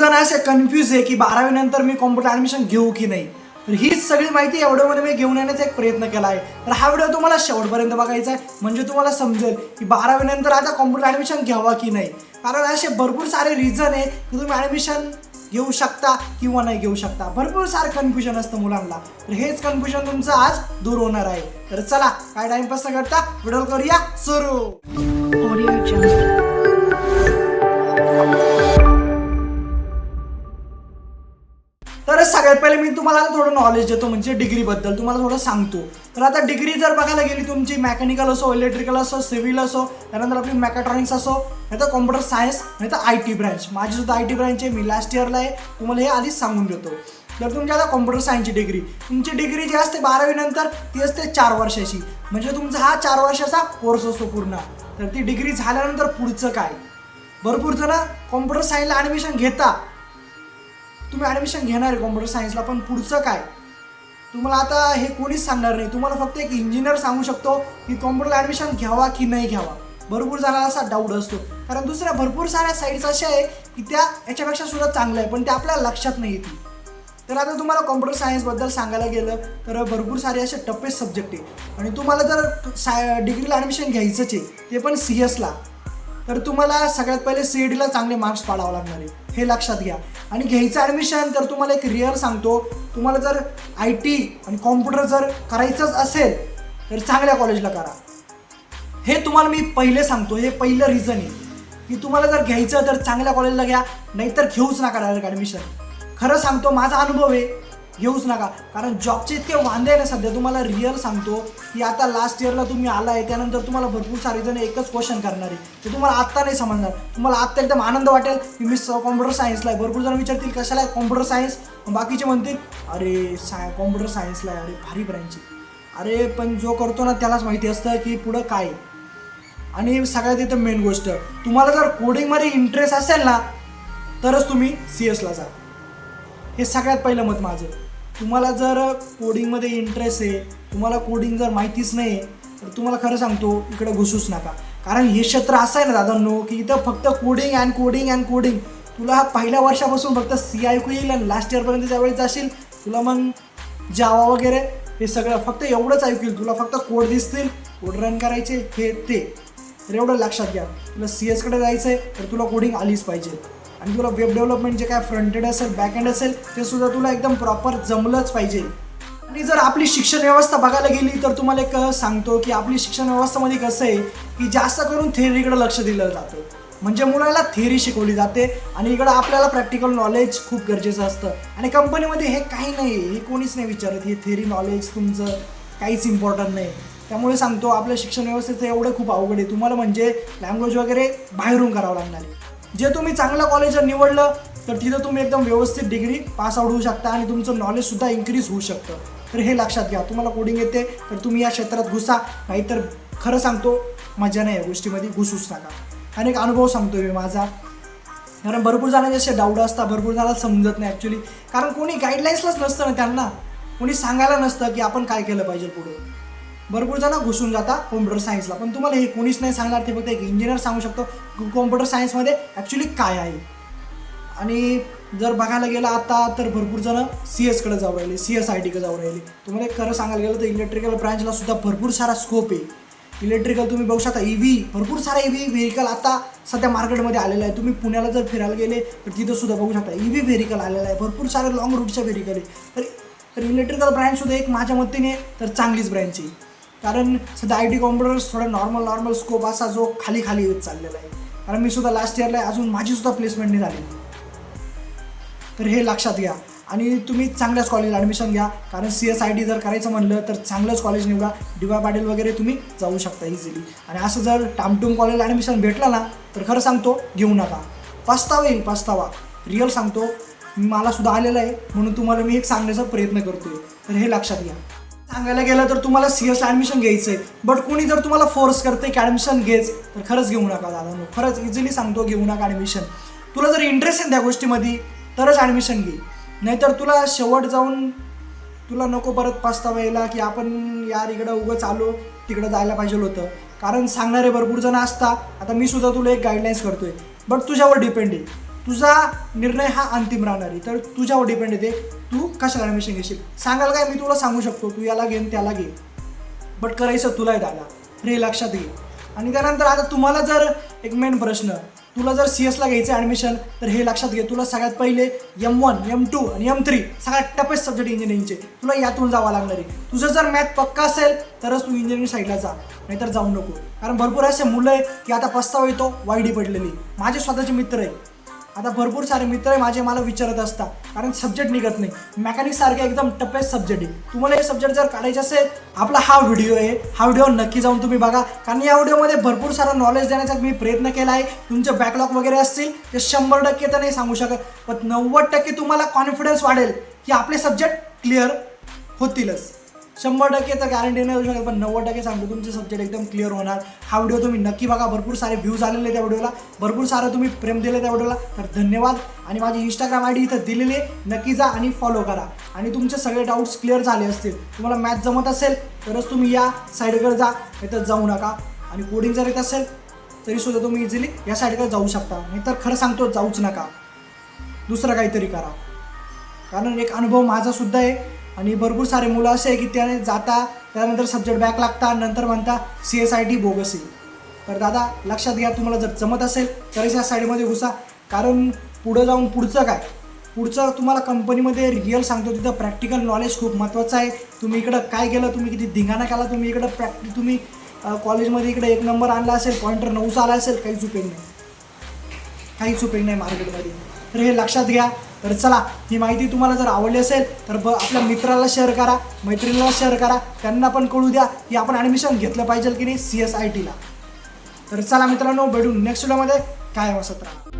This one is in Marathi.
जण असे कन्फ्यूज आहे की बारावी नंतर मी कॉम्प्युटर ॲडमिशन घेऊ की नाही? तर हीच सगळी माहिती एवढ्यामध्ये मी घेऊन येण्याचा एक प्रयत्न केला आहे. तर हा व्हिडिओ तुम्हाला शेवटपर्यंत बघायचा आहे. म्हणजे तुम्हाला समजेल की बारावी नंतर आता कॉम्प्युटर ॲडमिशन घ्यावा की नाही? कारण असे भरपूर सारे रिझन आहे की तुम्ही ॲडमिशन घेऊ शकता किंवा नाही घेऊ शकता. भरपूर सारं कन्फ्युजन असतं मुलांना. तर हेच कन्फ्युजन तुमचं आज दूर होणार आहे. तर चला काय टाइमपास न करता व्हिडिओ करूया. सुरू. नॉलेज देतो म्हणजे डिग्रीबद्दल तुम्हाला थोडं सांगतो. तर आता डिग्री जर बघायला गेली तुमची मेकॅनिकल असो इलेक्ट्रिकल असो सिव्हिल असो त्यानंतर आपली मेकॅट्रॉनिक्स असो नाही तर कॉम्प्युटर सायन्स नाही तर आय टी ब्रँच माझी सुद्धा आय टी ब्रँच आहे मी लास्ट इयरला आहे. तुम्हाला हे आधीच सांगून देतो. तर तुमची आता कॉम्प्युटर सायन्सची डिग्री तुमची डिग्री जी असते बारावीनंतर ती असते चार वर्षाची. म्हणजे तुमचा हा चार वर्षाचा कोर्स असतो पूर्ण. तर ती डिग्री झाल्यानंतर पुढचं काय? भरपूर जण कॉम्प्युटर सायन्सला ॲडमिशन घेता. तुम्ही ॲडमिशन घेणार आहे कॉम्प्युटर सायन्सला पण पुढचं काय? तुम्हाला आता हे कोणीच सांगणार नाही. तुम्हाला फक्त एक इंजिनियर सांगू शकतो की कॉम्प्युटरला ॲडमिशन घ्यावा की नाही घ्यावा. भरपूर जणांना असा डाऊट असतो. कारण दुसऱ्या भरपूर साऱ्या साईड्स अशा आहे की त्या याच्यापेक्षा सुद्धा चांगलं आहे पण ते आपल्या लक्षात नाही येते. तर आता तुम्हाला कॉम्प्युटर सायन्सबद्दल सांगायला गेलं तर भरपूर सारे असे टप्पे सब्जेक्ट आहे आणि तुम्हाला जर साय डिग्रीला ॲडमिशन घ्यायचंच आहे ते पण सी एसला तर तुम्हाला सगळ्यात पहिले सी ई डीला चांगले मार्क्स पाडावं लागणार आहे. हे लक्षात घ्या. आणि घ्यायचं ॲडमिशन तर तुम्हाला एक रिअल सांगतो. तुम्हाला जर आय टी आणि कॉम्प्युटर जर करायचंच असेल तर चांगल्या कॉलेजला करा. हे तुम्हाला मी पहिले सांगतो. हे पहिलं रिझन आहे. की तुम्हाला जर घ्यायचं तर चांगल्या कॉलेजला घ्या नाहीतर घेऊच नका डायरेक्ट ॲडमिशन खरं सांगतो माझा अनुभव आहे. घेऊच नका. कारण जॉबचे इतके वांदे आहे ना सध्या. तुम्हाला रिअल सांगतो की आता लास्ट इयरला तुम्ही आला आहे त्यानंतर तुम्हाला भरपूर सारे जण एकच क्वेश्चन करणार आहे ते तुम्हाला आत्ता नाही समजणार. तुम्हाला आत्ता एकदम आनंद वाटेल की मी कॉम्प्युटर सायन्सला आहे. भरपूर जण विचारतील कशाला कॉम्प्युटर सायन्स बाकीचे म्हणतील अरे साय कॉम्प्युटर सायन्सला आहे. अरे भारी ब्रँच अरे पण जो करतो ना त्यालाच माहिती असतं की पुढं काय आणि सगळ्यात इथं मेन गोष्ट तुम्हाला जर कोडिंगमध्ये इंटरेस्ट असेल ना तरच तुम्ही सी एसला जा. हे सगळ्यात पहिलं मत माझं. तुम्हाला जर कोडिंगमध्ये इंटरेस्ट आहे तुम्हाला कोडिंग जर माहितीच नाही आहे तर तुम्हाला खरं सांगतो इकडं घुसूच नका. कारण हे क्षेत्र असं आहे ना दादांनो की इथं फक्त coding and coding and coding तुला हा पहिल्या वर्षापासून फक्त सी ऐकू येईल आणि लास्ट इयरपर्यंत ज्यावेळेस जाशील तुला मग जावा वगैरे हे सगळं फक्त एवढंच ऐकू येईल. तुला फक्त कोड दिसतील कोड रन करायचे हे ते. तर एवढं लक्षात घ्या. तुला सी एसकडे जायचं आहे तर तुला कोडिंग आलीच पाहिजे. आणि तुला वेब डेव्हलपमेंट जे काय फ्रंटेड असेल बॅकएंड असेल ते सुद्धा तुला एकदम प्रॉपर जमलंच पाहिजे. आणि जर आपली शिक्षण व्यवस्था बघायला गेली तर तुम्हाला एक सांगतो की आपली शिक्षण व्यवस्थामध्ये कसं आहे की जास्त करून थेअरीकडे लक्ष दिलं जातं. म्हणजे मुलाला थेअरी शिकवली जाते आणि इकडं आपल्याला प्रॅक्टिकल नॉलेज खूप गरजेचं असतं. आणि कंपनीमध्ये हे काही नाही हे कोणीच नाही विचारत हे थेअरी नॉलेज तुमचं काहीच इम्पॉर्टंट नाही. त्यामुळे सांगतो आपल्या शिक्षण व्यवस्थेचं एवढं खूप अवघड आहे. तुम्हाला म्हणजे लँग्वेज वगैरे बाहेरून करावं लागणार आहे. जे तुम्ही चांगलं कॉलेज निवडलं तर तिथं तुम्ही एकदम व्यवस्थित डिग्री पास आउट होऊ शकता आणि तुमचं नॉलेजसुद्धा इन्क्रीज होऊ शकतं. तर हे लक्षात घ्या. तुम्हाला कोडिंग येते तर तुम्ही या क्षेत्रात घुसा. नाहीतर खरं सांगतो मजा नाही या गोष्टीमध्ये. घुसूच नका. आणि एक अनुभव सांगतो मी माझा. कारण भरपूर जणांचे असे डाऊट असतात भरपूर जणांना समजत नाही ॲक्च्युली कारण कोणी गाईडलाईन्सलाच नसतं ना त्यांना. कोणी सांगायला नसतं की आपण काय केलं पाहिजे पुढे. भरपूर जण घुसून जाता कॉम्प्युटर सायन्सला पण तुम्हाला हे कोणीच नाही सांगणार ते फक्त एक इंजिनियर सांगू शकतो कॉम्प्युटर सायन्समध्ये ॲक्च्युली काय आहे. आणि जर बघायला गेलं आता तर भरपूर जण सी एसकडे जाऊ राहिले सी एस आय टीकडे जाऊ राहिले. तुम्हाला एक खरं सांगायला गेलं तर इलेक्ट्रिकल ब्रँचला सुद्धा भरपूर सारा स्कोप आहे. इलेक्ट्रिकल तुम्ही बघू शकता ई व्ही भरपूर सारा ई व्ही व्हेकल आता सध्या मार्केटमध्ये आलेलं आहे तुम्ही पुण्याला जर फिरायला गेले तर तिथं सुद्धा बघू शकता ई व्ही व्हेकल आलेलं आहे. भरपूर सारे लॉंग रूटच्या व्हेरिकल आहे. तर तर इलेक्ट्रिकल ब्रँचसुद्धा एक माझ्या मतीने तर चांगलीच ब्रँच आहे. कारण सध्या आय टी कॉम्प्युटर्स थोडा नॉर्मल नॉर्मल स्कोप असा जो खाली खाली येत चाललेला आहे. कारण मी सुद्धा लास्ट इयरला आहे अजून माझी सुद्धा प्लेसमेंट नाही झाली तर हे लक्षात घ्या. आणि तुम्ही चांगल्याच कॉलेजला ॲडमिशन घ्या. कारण सी एस आय टी जर करायचं म्हणलं तर चांगलंच कॉलेज निवडा. डी वाय पाटील वगैरे तुम्ही जाऊ शकता इझिली आणि असं जर टामटूम कॉलेजला ॲडमिशन भेटलं ना तर खरं सांगतो घेऊ नका. पस्तावा येईल पस्तावा. रिअल सांगतो मला सुद्धा आलेलं आहे म्हणून तुम्हाला मी एक सांगण्याचा प्रयत्न करतोय. तर हे लक्षात घ्या. सांगायला गेलं तर तुम्हाला सी एसला ॲडमिशन घ्यायचं आहे बट कोणी जर तुम्हाला फोर्स करते की ॲडमिशन घेच तर खरंच घेऊ नका दादा. खरंच इझिली सांगतो घेऊ नका ॲडमिशन तुला जर इंटरेस्ट आहे त्या गोष्टीमध्ये तरच ॲडमिशन घे. नाहीतर तुला शेवट जाऊन तुला नको परत पस्तावा व्हायला की आपण यार इकडं उगंच आलो तिकडं जायला पाहिजे होतं. कारण सांगणारे भरपूर जण असता आता मी सुद्धा तुला एक गाईडलाईन्स करतोय. बट तुझ्यावर डिपेंड आहे. तुझा निर्णय हा अंतिम राहणार आहे. तर तुझ्यावर डिपेंड येते तू कशाला ॲडमिशन घेशील? सांगाल काय? मी तुला सांगू शकतो. तू याला घेन त्याला घे. बट करायचं तुला आहे दादा. हे लक्षात घे आणि त्यानंतर आता तुम्हाला जर एक मेन प्रश्न तुला जर सी एसला घ्यायचं ॲडमिशन तर हे लक्षात घे. तुला सगळ्यात पहिले एम वन एम टू आणि एम थ्री सगळ्यात टफेस्ट सब्जेक्ट इंजिनिअरिंगचे तुला यातून जावं लागणार आहे. तुझं जर मॅथ पक्का असेल तरच तू इंजिनिअरिंग साईडला जा. नाहीतर जाऊ नको. कारण भरपूर असे मुलं आहे की आता पस्तावा येतो वाईडी पडलेली. माझे स्वतःचे मित्र आहे आता भरपूर सारे मित्र आहे माझे मला विचारत असतात. कारण सब्जेक्ट निघत नाही. मेकॅनिक सारखे एकदम टफेस्ट सब्जेक्ट आहे. तुम्हाला हे सब्जेक्ट जर काढायचे असेल आपला हा व्हिडिओ आहे. हा व्हिडिओ नक्की जाऊन तुम्ही बघा. कारण या व्हिडिओमध्ये भरपूर सारं नॉलेज देण्याचा मी प्रयत्न केला आहे. तुमचे बॅकलॉग वगैरे असतील ते शंभर टक्के तर नाही सांगू शकत. पण नव्वद टक्के तुम्हाला कॉन्फिडन्स वाढेल की आपले सब्जेक्ट क्लिअर होतीलच. शंभर टक्के तर गॅरंटी नाही देऊ शकत पण नव्वद टक्के सांगतो तुमचे सब्जेक्ट एकदम क्लिअर होणार. हा व्हिडिओ तुम्ही नक्की बघा भरपूर सारे व्ह्यूज आलेले त्या व्हिडिओला भरपूर सारं तुम्ही प्रेम दिले त्या व्हिडिओला तर धन्यवाद. आणि माझी इंस्टाग्राम आय डी इथं दिलेली आहे. नक्की जा आणि फॉलो करा. आणि तुमचे सगळे डाऊट्स क्लिअर झाले असतील तुम्हाला मॅथ जमत असेल तरच तुम्ही या साईडकडे जा इथं जाऊ नका. आणि कोडिंग जर येत असेल तरी सुद्धा तुम्ही इझिली या साईडकडे जाऊ शकता. नाही तर खरं सांगतो जाऊच नका. दुसरं काहीतरी करा. कारण एक अनुभव माझा सुद्धा आहे. आणि भरपूर सारे मुलं असे आहे की त्याने जाता त्यानंतर सब्जेक्ट बॅक लागता नंतर म्हणता C S I T bogus असेल तर दादा लक्षात घ्या तुम्हाला जर जमत असेल तरच या साईडमध्ये घुसा. कारण पुढं जाऊन पुढचं काय? पुढचं तुम्हाला कंपनीमध्ये रिअल सांगतो तिथं प्रॅक्टिकल नॉलेज खूप महत्त्वाचं आहे. तुम्ही इकडं काय केलं तुम्ही किती धिंगाणा केला तुम्ही इकडं प्रॅक्टि तुम्ही कॉलेजमध्ये इकडे एक नंबर आणला असेल पॉईंटर नऊचा आला असेल काहीच उपयोग नाही. काहीच उपयोग नाही मार्केटमध्ये तर हे लक्षात घ्या. तर चला ही माहिती तुम्हाला जर आवडली असेल तर ब आपल्या मित्राला शेअर करा मैत्रिणीला शेअर करा त्यांना पण कळू द्या की आपण ॲडमिशन घेतलं पाहिजे की नाही सी एस आय टीला तर चला मित्रांनो भेटू नेक्स्ट व्हिडिओमध्ये काय वसत राहा